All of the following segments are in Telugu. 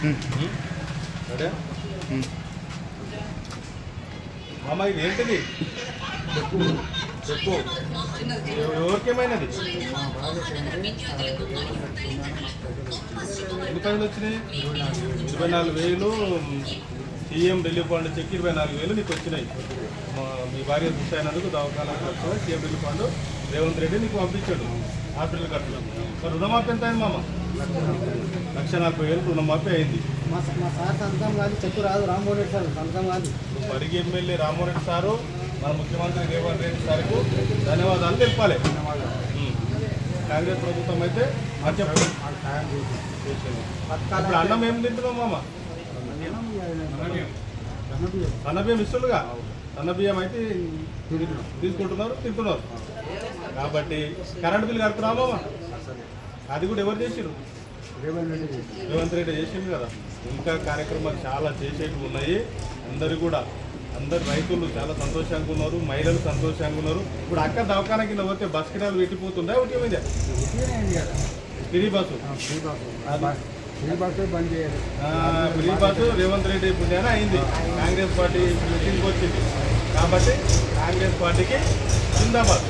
సరే? మామ ఇది ఏంటిది? చెప్పు. చెప్పు ఎవరికేమైనది? ఎన్ని పైసలు వచ్చినాయి? ఇరవై నాలుగు వేలు. సీఎం రిలీఫ్ ఫండ్ చెక్ ఇరవై నాలుగు వేలు నీకు వచ్చినాయి. మా- మీ భార్య మిస్ అయినందుకు దవాఖానా ఖర్చు. CM relief fund Revanth Reddy నీకు పంపించాడు. హాస్పిటల్ ఖర్చులు. మరి రుణమాఫీ ఎంత అయింది మామ? లక్ష నలభై వేలు రుణమాఫీ అయింది. మా సార్ సంతకం కాదు చెప్పు రాదు. రామ్మోహన్ రెడ్డి సార్ సంతకం కాదు. పరిగి ఎమ్మెల్యే రామారెడ్డి సారు మన ముఖ్యమంత్రి రేవంత్ రెడ్డి సార్కు ధన్యవాదాలు తెలపాలి. కాంగ్రెస్ ప్రభుత్వం అయితే. ఇప్పుడు అన్నం ఏం తింటున్నావు మామ? సన్నబియ్యం ఇస్తుండగా? సన్నబియ్యం అయితే తీసుకుంటున్నారు తింటున్నారు. కాబట్టి కరెంట్ బిల్ కడుతున్నావా మామ? అది కూడా ఎవరు చేసిరు రేవంత్ రెడ్డి చేసింది కదా. ఇంకా కార్యక్రమాలు చాలా చేసేవి ఉన్నాయి. అందరు కూడా అందరు రైతులు చాలా సంతోషంగా ఉన్నారు మహిళలు సంతోషంగా ఉన్నారు. ఇప్పుడు అక్క దవాఖాన కింద పోతే బస్ కిరాలు పెట్టిపోతుండే ఒకటి మీద ఫ్రీ బస్సు. Free bus. బంద్ చేయాలి. ఫ్రీ బస్సు రేవంత్ రెడ్డి పుణ్యాన అయింది. కాంగ్రెస్ పార్టీ మీటింగ్కి వచ్చింది. కాబట్టి కాంగ్రెస్ పార్టీకి జిందాబాద్.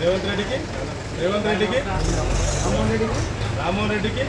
రేవంత్ రెడ్డికి రేవంత్ రెడ్డికి? రామ్మోహన్ రెడ్డికి? రామ్మోహన్ రెడ్డికి?